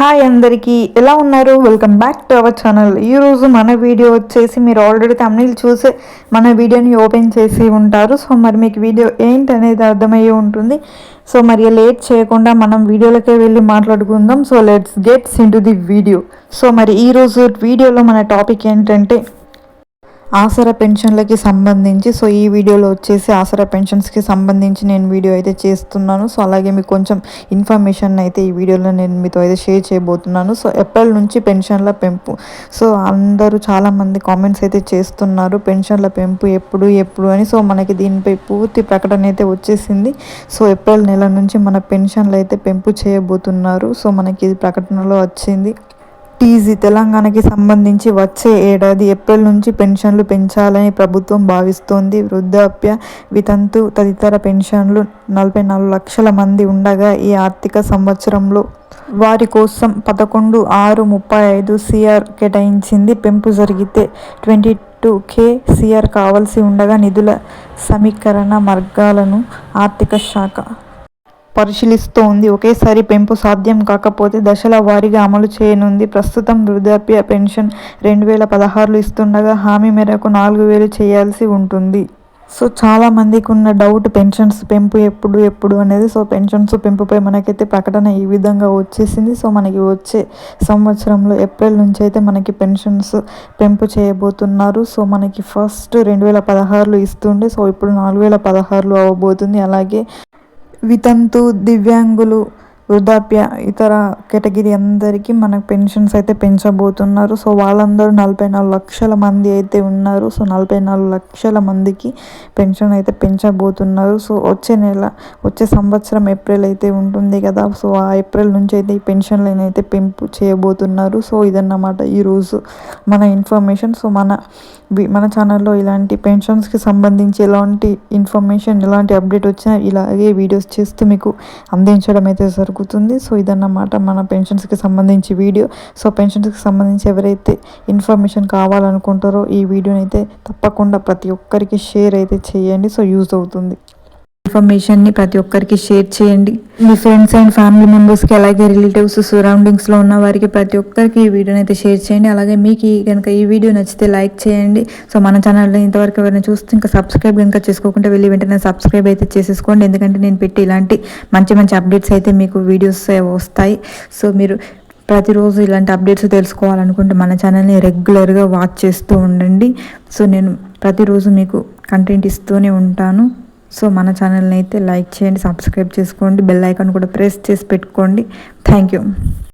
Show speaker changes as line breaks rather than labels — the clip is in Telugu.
హాయ్ అందరికీ ఎలా ఉన్నారు? Welcome back to our channel ఈరోజు మన వీడియో వచ్చేసి మీరు ఆల్రెడీ తమిళ చూసే మన వీడియోని ఓపెన్ చేసి ఉంటారు. సో మరి మీకు వీడియో ఏంటి అనేది అర్థమయ్యి ఉంటుంది. సో మరి లేట్ చేయకుండా మనం వీడియోలకే వెళ్ళి మాట్లాడుకుందాం. So let's gets into the video so మరి ఈరోజు వీడియోలో మన టాపిక్ ఏంటంటే ఆసరా పెన్షన్లకి సంబంధించి సో ఈ వీడియోలో వచ్చేసి ఆసరా పెన్షన్స్కి సంబంధించి నేను వీడియో అయితే చేస్తున్నాను. సో అలాగే మీకు కొంచెం ఇన్ఫర్మేషన్ అయితే ఈ వీడియోలో నేను మీతో అయితే షేర్ చేయబోతున్నాను. సో ఏప్రిల్ నుంచి పెన్షన్ల పెంపు. సో అందరూ చాలామంది కామెంట్స్ అయితే చేస్తున్నారు పెన్షన్ల పెంపు ఎప్పుడు ఎప్పుడు అని. సో మనకి దీనిపై పూర్తి ప్రకటన అయితే వచ్చేసింది. సో ఏప్రిల్ నెల నుంచి మన పెన్షన్లు అయితే పెంపు చేయబోతున్నారు. సో మనకి ఇది ప్రకటనలో వచ్చింది. టీజీ తెలంగాణకి సంబంధించి వచ్చే ఏడాది ఏప్రిల్ నుంచి పెన్షన్లు పెంచాలని ప్రభుత్వం భావిస్తోంది. వృద్ధాప్య వితంతు తదితర పెన్షన్లు నలభై నాలుగు లక్షల మంది ఉండగా ఈ ఆర్థిక సంవత్సరంలో వారి కోసం పదకొండు ఆరు ముప్పై ఐదు సిఆర్ కేటాయించింది. పెంపు జరిగితే ట్వంటీ టూ కే సిఆర్ కావాల్సి ఉండగా నిధుల సమీకరణ మార్గాలను ఆర్థిక శాఖ పరిశీలిస్తూ ఉంది ఒకేసారి పెంపు సాధ్యం కాకపోతే దశల వారీగా అమలు చేయనుంది. ప్రస్తుతం వృద్ధాప్య పెన్షన్ రెండు వేల పదహారులు ఇస్తుండగా హామీ మేరకు నాలుగు వేలు చేయాల్సి ఉంటుంది. సో చాలా మందికి ఉన్న డౌట్ పెన్షన్స్ పెంపు ఎప్పుడు ఎప్పుడు అనేది. సో పెన్షన్స్ పెంపుపై మనకైతే ప్రకటన ఈ విధంగా వచ్చేసింది. సో మనకి వచ్చే సంవత్సరంలో ఏప్రిల్ నుంచి అయితే మనకి పెన్షన్స్ పెంపు చేయబోతున్నారు. సో మనకి ఫస్ట్ రెండు వేల పదహారులు ఇస్తుండే. సో ఇప్పుడు నాలుగు వేల పదహారులు అవ్వబోతుంది అలాగే వితంతు దివ్యాంగులు వృద్ధాప్య ఇతర కేటగిరీ అందరికీ మనకు పెన్షన్స్ అయితే పెంచబోతున్నారు. సో వాళ్ళందరూ నలభై నాలుగు లక్షల మంది అయితే ఉన్నారు. సో నలభై నాలుగు లక్షల మందికి పెన్షన్ అయితే పెంచబోతున్నారు. సో వచ్చే నెల వచ్చే సంవత్సరం ఏప్రిల్ అయితే ఉంటుంది కదా. సో ఆ ఏప్రిల్ నుంచి అయితే ఈ పెన్షన్లను అయితే పెంపు చేయబోతున్నారు. సో ఇదన్నమాట ఈరోజు మన ఇన్ఫర్మేషన్. సో మన మన ఛానల్లో ఇలాంటి పెన్షన్స్కి సంబంధించి ఎలాంటి ఇన్ఫర్మేషన్ ఎలాంటి అప్డేట్ వచ్చినా ఇలాగే వీడియోస్ చేస్తూ మీకు అందించడం అయితే జరుగుతుంది. సో ఇదన్నమాట మన పెన్షన్స్కి సంబంధించి వీడియో. సో పెన్షన్స్కి సంబంధించి ఎవరైతే ఇన్ఫర్మేషన్ కావాలనుకుంటారో ఈ వీడియోని అయితే తప్పకుండా ప్రతి ఒక్కరికి షేర్ అయితే చేయండి. సో యూజ్ అవుతుంది. ఇన్ఫర్మేషన్ని ప్రతి ఒక్కరికి షేర్ చేయండి. మీ ఫ్రెండ్స్ అండ్ ఫ్యామిలీ మెంబర్స్కి అలాగే రిలేటివ్స్ సరౌండింగ్స్లో ఉన్న వారికి ప్రతి ఒక్కరికి ఈ వీడియోని అయితే షేర్ చేయండి. అలాగే మీకు కనుక ఈ వీడియో నచ్చితే లైక్ చేయండి. సో మన ఛానల్లో ఇంతవరకు ఎవరైనా చూస్తే ఇంకా సబ్స్క్రైబ్ కనుక చేసుకోకుండా వెళ్ళి వెంటనే సబ్స్క్రైబ్ అయితే చేసేసుకోండి. ఎందుకంటే నేను పెట్టి ఇలాంటి మంచి మంచి అప్డేట్స్ అయితే మీకు వీడియోస్ వస్తాయి. సో మీరు ప్రతిరోజు ఇలాంటి అప్డేట్స్ తెలుసుకోవాలనుకుంటే మన ఛానల్ని రెగ్యులర్గా వాచ్ చేస్తూ ఉండండి. సో నేను ప్రతిరోజు మీకు కంటెంట్ ఇస్తూనే ఉంటాను. సో మన ఛానల్ని అయితే లైక్ చేయండి సబ్స్క్రైబ్ చేసుకోండి బెల్ ఐకాన్ కూడా ప్రెస్ చేసి పెట్టుకోండి. Thank you